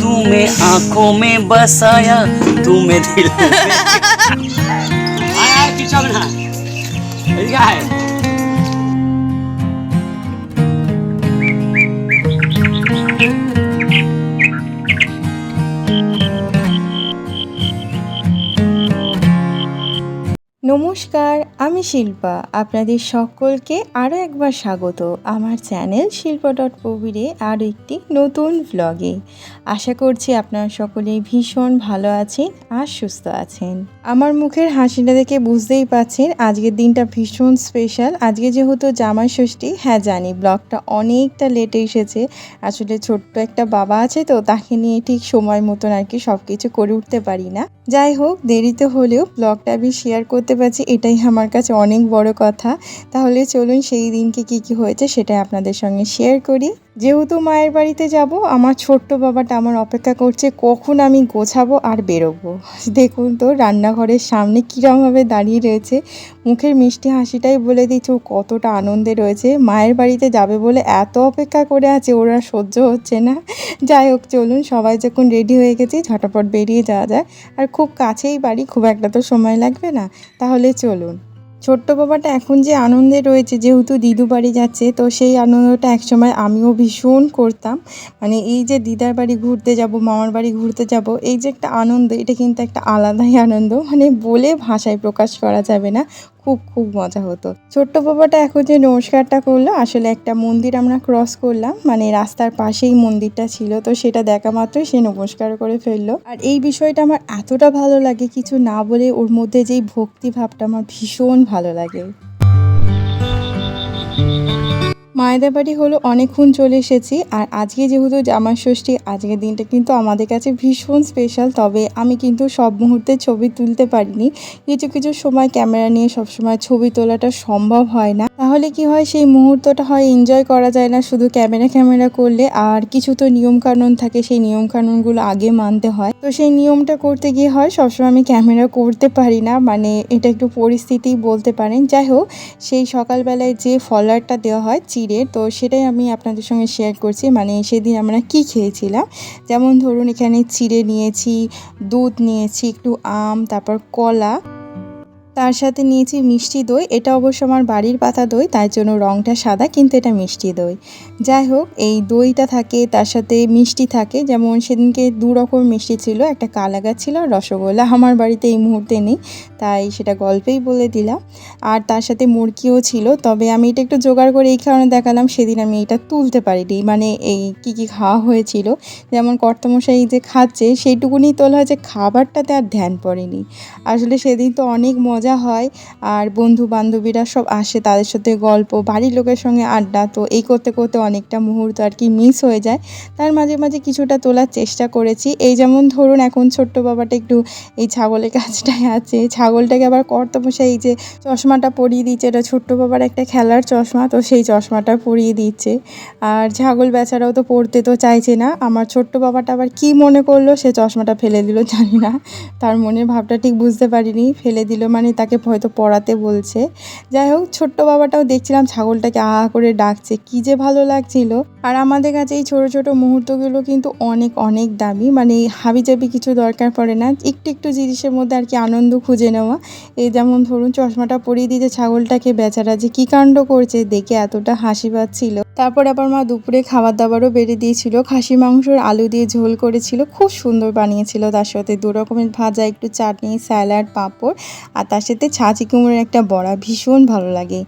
तुम्हें आँखों में बसाया तुम्हें दिल में आया किचन है क्या है? নমস্কার, আমি শিল্পা। আপনাদের সকলকে আরও একবার স্বাগত। আমার চ্যানেল শিল্পা ডট কবিরে আরও একটি নতুন ব্লগে আশা করছি আপনারা সকলে ভীষণ ভালো আছেন আর সুস্থ আছেন। আমার মুখের হাসিটা দেখে বুঝতেই পাচ্ছেন আজকের দিনটা ভীষণ স্পেশাল আজকে যেহেতু জামাই ষষ্ঠী হ্যাঁ জানি ব্লগটা অনেকটা লেটে এসেছে। আসলে ছোট্ট একটা বাবা আছে তো, তাকে নিয়ে ঠিক সময় মতন আর কি সব কিছু করে উঠতে পারি না। যাই হোক, দেরিতে হলেও ব্লগটা আমি শেয়ার করতে পারছি, এটাই আমার কাছে অনেক বড় কথা। তাহলে চলুন সেই দিনকে কি কি হয়েছে সেটা আপনাদের সঙ্গে শেয়ার করি। যেহেতু মায়ের বাড়িতে যাব, আমার ছোট্ট বাবাটা আমার অপেক্ষা করছে কখন আমি গোছাবো আর বেরোবো। দেখুন তো, রান্নাঘরের সামনে কীরমভাবে দাঁড়িয়ে রয়েছে। মুখের মিষ্টি হাসিটাই বলে দিচ্ছে, ও কতটা আনন্দে রয়েছে। মায়ের বাড়িতে যাবে বলে এত অপেক্ষা করে আছে, ওরা সহ্য হচ্ছে না। যাই হোক, চলুন, সবাই যখন রেডি হয়ে গেছি, ঝটাপট বেরিয়ে যাওয়া যায় আর খুব কাছেই বাড়ি, খুব একটা তো সময় লাগবে না। তাহলে চলুন। ছোট্ট বাবাটা এখন যে আনন্দে রয়েছে, যেহেতু দিদু বাড়ি যাচ্ছে, তো সেই আনন্দটা একসময় আমিও ভীষণ করতাম। মানে এই যে দিদার বাড়ি ঘুরতে যাব, মামার বাড়ি ঘুরতে যাব, এই যে একটা আনন্দ, এটা কিন্তু একটা আলাদাই আনন্দ। মানে বলে ভাষায় প্রকাশ করা যাবে না। খুব খুব মজা হতো। ছোট্ট বাবাটা এখন যে নমস্কারটা করল, আসলে একটা মন্দির আমরা ক্রস করলাম মানে রাস্তার পাশেই মন্দিরটা ছিল, তো সেটা দেখা মাত্রই সে নমস্কার করে ফেলল। আর এই বিষয়টা আমার এতটা ভালো লাগে, কিছু না বলে ওর মধ্যে যেই ভক্তিভাবটা আমার ভীষণ ভালো লাগে। মায়েদের বাড়ি হলো অনেকক্ষণ চলে এসেছি আর আজকে যেহেতু জামাই ষষ্ঠী, আজকের দিনটা কিন্তু আমাদের কাছে ভীষণ স্পেশাল তবে আমি কিন্তু সব মুহূর্তে ছবি তুলতে পারিনি। কিছু কিছু সময় ক্যামেরা নিয়ে সবসময় ছবি তোলাটা সম্ভব হয় না। তাহলে কি হয়, সেই মুহূর্তটা হয় এনজয় করা যায় না, শুধু ক্যামেরা ক্যামেরা করলে। আর কিছু তো নিয়মকানুন থাকে, সেই নিয়মকানুনগুলো আগে মানতে হয়। তো সেই নিয়মটা করতে গিয়ে হয়, সবসময় আমি ক্যামেরা করতে পারি না। মানে এটা একটু পরিস্থিতি বলতে পারেন। যাই হোক, সেই সকালবেলায় যে ফলোয়ারটা দেওয়া হয় চিড়ের তো সেটাই আমি আপনাদের সঙ্গে শেয়ার করছি। মানে সেদিন আমরা কি খেয়েছিলাম? যেমন ধরুন এখানে চিড়ে নিয়েছি, দুধ নিয়েছি, একটু আম, তারপর কলা। তার সাথে নিয়েছি মিষ্টি দই। এটা অবশ্য আমার বাড়ির পাতা দই তার জন্য রঙটা সাদা, কিন্তু এটা মিষ্টি দই। যাই হোক, এই দইটা থাকে, তার সাথে মিষ্টি থাকে। যেমন সেদিনকে দু রকম মিষ্টি ছিল, একটা কালাগাছ ছিল আর রসগোল্লা। আমার বাড়িতে এই মুহূর্তে নেই, তাই সেটা গল্পেই বলে দিলাম। আর তার সাথে মুরগিও ছিল, তবে আমি এটা একটু জোগাড় করে এই কারণে দেখালাম, সেদিন আমি এটা তুলতে পারিনি। মানে এই কি কি খাওয়া হয়েছিল, যেমন কর্তমশাই যে খাচ্ছে, সেইটুকুনি তোলা হয়েছে, খাবারটাতে আর ধ্যান পড়েনি। আসলে সেদিন তো অনেক মজা হয়। আর বন্ধু বান্ধবীরা সব আসে তাদের সাথে গল্প, বাড়ির লোকের সঙ্গে আড্ডা। তো এই করতে করতে অনেকটা মুহূর্ত আর কি মিস হয়ে যায়। তার মাঝে মাঝে কিছুটা তোলার চেষ্টা করেছি। এই যেমন ধরুন এখন ছোট্ট বাবাটা একটু এই ছাগলের কাজটায় আছে। ছাগলটাকে আবার কর্তমশাই এই যে চশমাটা পরিয়ে দিচ্ছে। এটা ছোট্ট বাবার একটা খেলার চশমা। তো সেই চশমাটা পরিয়ে দিচ্ছে। আর ছাগল বেচারাও তো পড়তে তো চাইছে না। আমার ছোট্ট বাবাটা আবার কি মনে করল? সে চশমাটা ফেলে দিল, জানি না। তার মনের ভাবটা ঠিক বুঝতে পারিনি। ফেলে দিল মানে তাকে হয়তো পড়াতে বলছে। যাই হোক, ছোট্ট বাবাটাও দেখছিলাম ছাগলটাকে আহা করে ডাকছে। কি যে ভালো লাগছিল। আর আমাদের কাছে এই ছোটো ছোটো মুহূর্তগুলো কিন্তু অনেক অনেক দামি। মানে হাবিজাবি কিছু দরকার পড়ে না। একটু একটু জিনিসের মধ্যে আর কি আনন্দ খুঁজে নেওয়া। এই যেমন ধরুন, চশমাটা পরিয়ে দিতে ছাগলটাকে বেচারা যে কী কাণ্ড করছে, দেখে এতটা হাসি পাচ্ছিল। তারপর আবার মা দুপুরে খাবার দাবারও বেড়ে দিয়েছিল। খাসি মাংসর আলু দিয়ে ঝোল করেছিল। খুব সুন্দর বানিয়েছিল তার সাথে। দু রকমের ভাজা, একটু চাটনি, স্যালাড, পাঁপড়, আর তার সাথে ছাঁচি কুমড়োর একটা বড়া ভীষণ ভালো লাগে।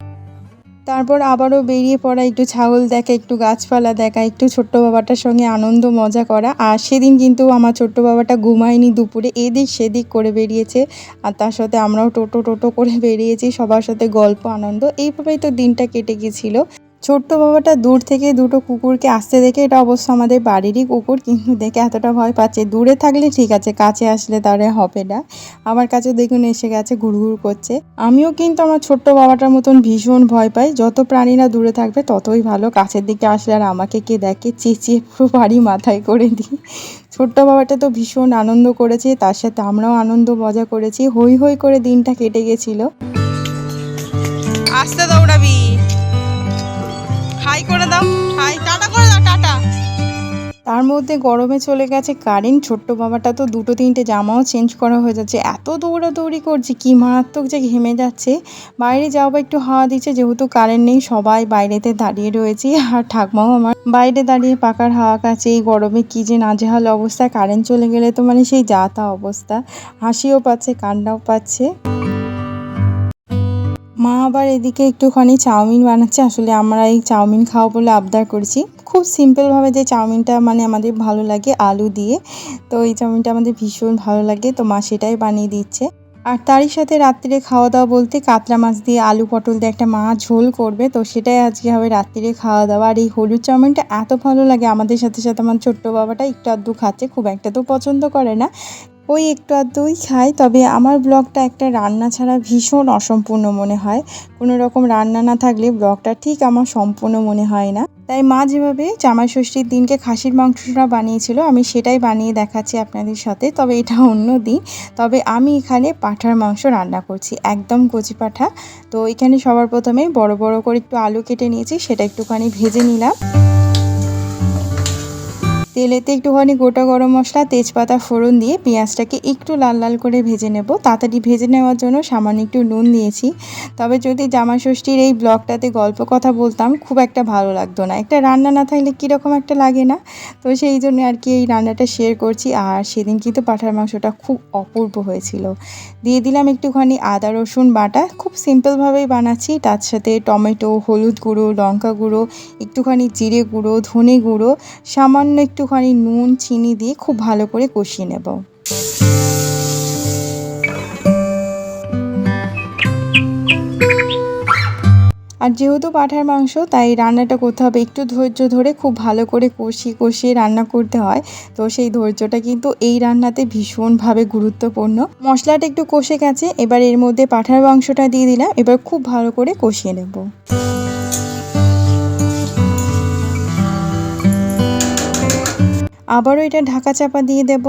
তারপর আবারও বেরিয়ে পড়া একটু ছাগল দেখা, একটু গাছপালা দেখা, একটু ছোট্ট বাবাটার সঙ্গে আনন্দ, মজা করা। আর সেদিন কিন্তু আমার ছোট্ট বাবাটা ঘুমায়নি দুপুরে, এদিক সেদিক করে বেরিয়েছে। আর তার সাথে আমরাও টোটো টোটো করে বেরিয়েছি, সবার সাথে গল্প, আনন্দ, এইভাবেই তো দিনটা কেটে গেছিল। ছোট্ট বাবাটা দূর থেকে দুটো কুকুরকে আসতে দেখে এটা অবশ্য আমাদের বাড়িরই কুকুর, কিন্তু দেখে এতটা ভয় পাচ্ছে। দূরে থাকলে ঠিক আছে, কাছে আসলে তারে হবে না। আমার কাছে দেখুন এসে গেছে ঘুরঘুর করছে। আমিও কিন্তু আমার ছোট্ট বাবাটার মতন ভীষণ ভয় পাই। যত প্রাণীরা দূরে থাকবে, ততই ভালো। কাছের দিকে আসলে আর আমাকে কে দেখে চেঁচিয়ে পুরো বাড়ি মাথায় করে দিই। ছোট্ট বাবাটা তো ভীষণ আনন্দ করেছে, তার সাথে আমরাও আনন্দ, মজা করেছি। হই হই করে দিনটা কেটে গেছিল। আস্তে দৌড়াবি। হাই করে দাও। হাই টাটা করে দাও টাটা তার মধ্যে গরমে চলে গেছে কারেন্ট ছোট্ট বাবাটা তো দুটো তিনটে জামাও চেঞ্জ করা হয়ে যাচ্ছে। এত দৌড়াদৌড়ি করছে, কি মারাত্মক যে ঘেমে যাচ্ছে। বাইরে যাও বা একটু হাওয়া দিচ্ছে, যেহেতু কারেন্ট নেই, সবাই বাইরেতে দাঁড়িয়ে রয়েছে। আর ঠাকমাও আমার বাইরে দাঁড়িয়ে পাকার হাওয়া কাছে এই গরমে কি যে নাজেহাল অবস্থা। কারেন্ট চলে গেলে তো মানে সেই যা তা অবস্থা। হাসিও পাচ্ছে, কান্নাও পাচ্ছে। আবার এদিকে একটুখানি চাউমিন বানাচ্ছে। আসলে আমরা এই চাউমিন খাওয়া বলে আবদার করেছি। খুব সিম্পলভাবে যে চাউমিনটা মানে আমাদের ভালো লাগে আলু দিয়ে। তো এই চাউমিনটা আমাদের ভীষণ ভালো লাগে। তো মা সেটাই বানিয়ে দিচ্ছে। আর তারই সাথে রাত্রিরে খাওয়া দাওয়া বলতে কাতলা মাছ দিয়ে আলু পটল দিয়ে একটা মা ঝোল করবে। তো সেটাই আজকে হবে রাত্রিরে খাওয়া দাওয়া আর এই হলুদ চাউমিনটা এত ভালো লাগে আমাদের সাথে সাথে। আমার ছোট্ট বাবাটা একটু আধটু খাচ্ছে। খুব একটা তো পছন্দ করে না। ওই একটু আধটুই খাই, তবে আমার ব্লগটা একটা রান্না ছাড়া ভীষণ অসম্পূর্ণ মনে হয়। কোনো রকম রান্না না থাকলে ব্লগটা ঠিক আমার সম্পূর্ণ মনে হয় না। তাই মা যেভাবে জামাই ষষ্ঠীর দিনকে খাসির মাংসটা বানিয়েছিল, আমি সেটাই বানিয়ে দেখাচ্ছি আপনাদের সাথে, তবে এটা অন্য দিন। তবে আমি এখানে পাঁঠার মাংস রান্না করছি, একদম কচি পাঠা। তো এখানে সবার প্রথমে বড় বড় করে একটু আলু কেটে নিয়েছি, সেটা একটুখানি ভেজে নিলাম। তেলেতে একটুখানি গোটা গরম মশলা, তেজপাতা, ফোড়ন দিয়ে পেঁয়াজটাকে একটু লাল লাল করে ভেজে নেব। তাড়াতাড়ি ভেজে নেওয়ার জন্য সামান্য একটু নুন দিয়েছি। তবে যদি জামা ষষ্ঠীর এই ব্লগটাতে গল্প কথা বলতাম, খুব একটা ভালো লাগতো না। একটা রান্না না থাকলে কীরকম একটা লাগে না? তো সেই জন্য আর কি এই রান্নাটা শেয়ার করছি। আর সেদিন কিন্তু পাঠার মাংসটা খুব অপূর্ব হয়েছিল। দিয়ে দিলাম একটুখানি আদা, রসুন বাটা। খুব সিম্পলভাবেই বানাচ্ছি। তার সাথে টমেটো, হলুদ গুঁড়ো, লঙ্কা গুঁড়ো, একটুখানি জিরে গুঁড়ো, ধনে গুঁড়ো, সামান্য একটুখানি নুন, চিনি দিয়ে খুব ভালো করে কষিয়ে নেব। আর যেহেতু পাঠার মাংস, তাই রান্নাটা করতে হবে। একটু ধৈর্য ধরে খুব ভালো করে কষিয়ে কষিয়ে রান্না করতে হয়। তো সেই ধৈর্যটা কিন্তু এই রান্নাতে ভীষণভাবে গুরুত্বপূর্ণ। মশলাটা একটু কষে গেছে, এবার এর মধ্যে পাঠার মাংসটা দিয়ে দিলাম। এবার খুব ভালো করে কষিয়ে নেব। আবারও এটা ঢাকা চাপা দিয়ে দেব।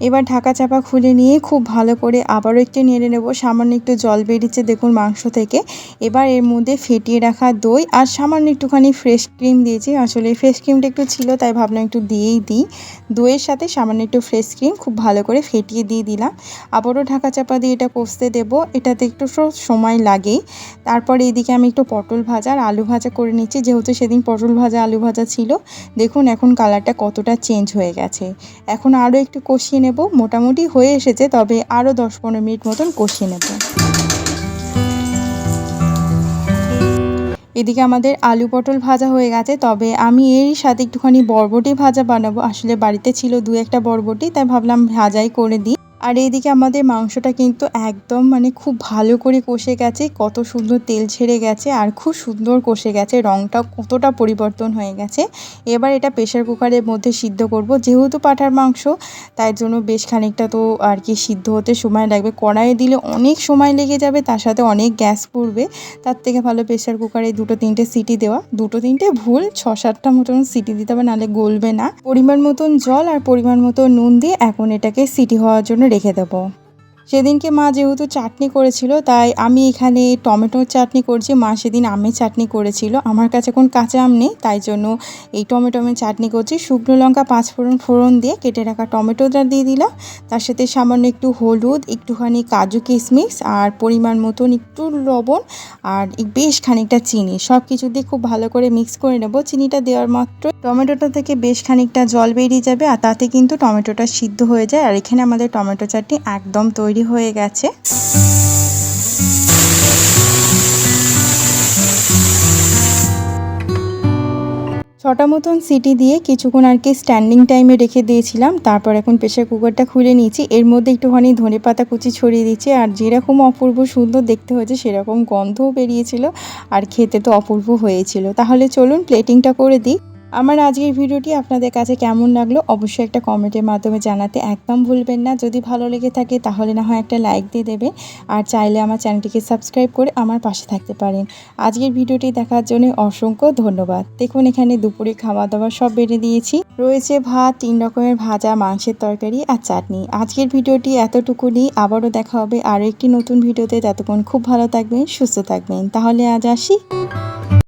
এবার ঢাকা চাপা খুলে নিয়ে খুব ভালো করে আবারও একটু নেড়ে নেব। সামান্য একটু জল বেরিয়েছে দেখুন মাংস থেকে। এবার এর মধ্যে ফেটিয়ে রাখা দই আর সামান্য একটুখানি ফ্রেশ ক্রিম দিয়েছি। আসলে ফ্রেশ ক্রিমটা একটু ছিল, তাই ভাবলাম একটু দিয়েই দিই। দইয়ের সাথে সামান্য একটু ফ্রেশ ক্রিম খুব ভালো করে ফেটিয়ে দিয়ে দিলাম। আবারও ঢাকা চাপা দিয়ে এটা কষতে দেব। এটাতে একটু সময় লাগেই তারপরে এদিকে আমি একটু পটল ভাজা আর আলু ভাজা করে নিচ্ছি। যেহেতু সেদিন পটল ভাজা, আলু ভাজা ছিল, দেখুন এখন কালারটা কতটা চেঞ্জ হয়ে গেছে। এখন আরও একটু কষিয়ে নেব, মোটামুটি হয়ে এসেছে, তবে আরও দশ পনেরো মিনিট মতন কষিয়ে নেব। এদিকে আমাদের আলু পটল ভাজা হয়ে গেছে, তবে আমি এরই সাথে একটুখানি বরবটি ভাজা বানাবো। আসলে বাড়িতে ছিল দু একটা বরবটি, তাই ভাবলাম ভাজাই করে দিই। আর এইদিকে আমাদের মাংসটা কিন্তু একদম মানে খুব ভালো করে কষে গেছে, কত সুন্দর তেল ছেড়ে গেছে আর খুব সুন্দর কষে গেছে রঙটা কতটা পরিবর্তন হয়ে গেছে। এবার এটা প্রেশার কুকারের মধ্যে সিদ্ধ করব, যেহেতু পাঠার মাংস, তাই জন্য বেশ খানিকটা তো আর কি সিদ্ধ হতে সময় লাগবে। কড়াইয়ে দিলে অনেক সময় লেগে যাবে, তার সাথে অনেক গ্যাস পড়বে। তার থেকে ভালো প্রেশার কুকারে দুটো তিনটে সিটি দেওয়া, দুটো তিনটে ভুল, ছ সাতটা মতন সিটি দিতে হবে, নাহলে গলবে না। পরিমাণ মতন জল আর পরিমাণ মতো নুন দিয়ে এখন এটাকে সিটি হওয়ার জন্য রেখে দেবো। সেদিনকে মা যেহেতু চাটনি করেছিল, তাই আমি এখানে টমেটোর চাটনি করছি, মা সেদিন আমের চাটনি করেছিল। আমার কাছে এখন কাঁচা আম নেই, তাই জন্য এই টমেটো আমের চাটনি করছি। শুকনো লঙ্কা, পাঁচ ফোড়ন ফোড়ন দিয়ে কেটে রাখা টমেটোটা দিয়ে দিলাম। তার সাথে সামান্য একটু হলুদ, একটুখানি কাজু কিশমিশ আর পরিমাণ মতন একটু লবণ আর বেশ খানিকটা চিনি। সব কিছু দিয়ে খুব ভালো করে মিক্স করে নেব। চিনিটা দেওয়ার মাত্র টমেটোটা থেকে বেশ খানিকটা জল বেরিয়ে যাবে আর তাতে কিন্তু টমেটোটা সিদ্ধ হয়ে যায়। আর এখানে আমাদের টমেটো চাটনি একদম তৈরি হয়ে গেছে। ছটা মতন সিটি দিয়ে কিছুক্ষণ আর কি স্ট্যান্ডিং টাইমে রেখে দিয়েছিলাম। তারপর এখন প্রেশার কুকারটা খুলে নিয়েছি। এর মধ্যে একটুখানি ধনে পাতা কুচি ছড়িয়ে দিচ্ছি আর যেরকম অপূর্ব সুন্দর দেখতে হয়েছে, সেরকম গন্ধও বেরিয়েছিল। আর খেতে তো অপূর্ব হয়েছিল। তাহলে চলুন প্লেটিংটা করে দিই। আমার আজকের ভিডিওটি আপনাদের কাছে কেমন লাগল অবশ্যই একটা কমেন্টের মাধ্যমে জানাতে একদম ভুলবেন না। যদি ভালো লেগে থাকে তাহলে না হয় একটা লাইক দিয়ে দেবেন আর চাইলে আমার চ্যানেলটিকে সাবস্ক্রাইব করে আমার পাশে থাকতে পারেন। আজকের ভিডিওটি দেখার জন্য অসংখ্য ধন্যবাদ। দেখুন, এখানে দুপুরে খাওয়া দাওয়া সব বেড়ে দিয়েছি। রয়েছে ভাত, তিন রকমের ভাজা, মাংসের তরকারি আর চাটনি। আজকের ভিডিওটি এতটুকুনি। আবারও দেখা হবে আরও একটি নতুন ভিডিওতে। ততক্ষণ খুব ভালো থাকবেন, সুস্থ থাকবেন। তাহলে আজ আসি।